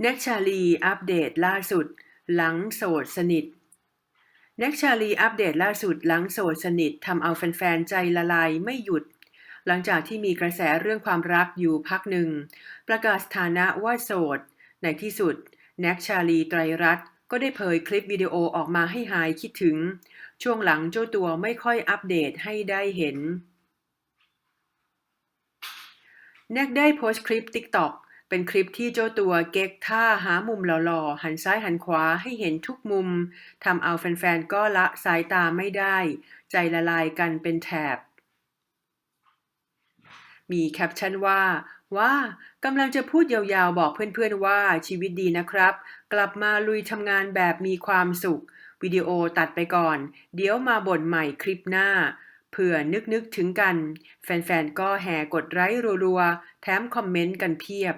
แน็กชาลีอัปเดตล่าสุด หลังโสดสนิทแน็กชาลีอัปเดตล่าสุดหลังโสดสนิททำเอาแฟนๆ ใจละลายไม่หยุด หลังจากที่มีกระแสเรื่องความรักอยู่พักหนึ่ง ประกาศสถานะว่าโสด ในที่สุดแน็กชาลีไตรรัตน์ก็ได้เผยคลิปวิดีโอออกมาให้หายคิดถึง ช่วงหลังเจ้าตัวไม่ค่อยอัปเดตให้ได้เห็นแน็กได้โพสต์คลิป TikTok เป็นคลิปที่เจ้าตัวเก๊กท่าหามุมหล่อๆ หันซ้ายหันขวาให้เห็นทุกมุม ทำเอาแฟนๆ ก็ละสายตาไม่ได้ ใจละลายกันเป็นแถบ มีแคปชั่นว่า ว่ากำลังจะพูดยาวๆ บอกเพื่อนๆว่าชีวิตดีนะครับ กลับมาลุยทำงานแบบมีความสุข วิดีโอตัดไปก่อน เดี๋ยวมาบ่นใหม่คลิปหน้าเผื่อนึกๆถึงกัน แฟนๆ ก็แห่กดไลค์รัวๆ แถมคอมเมนต์กันเพียบ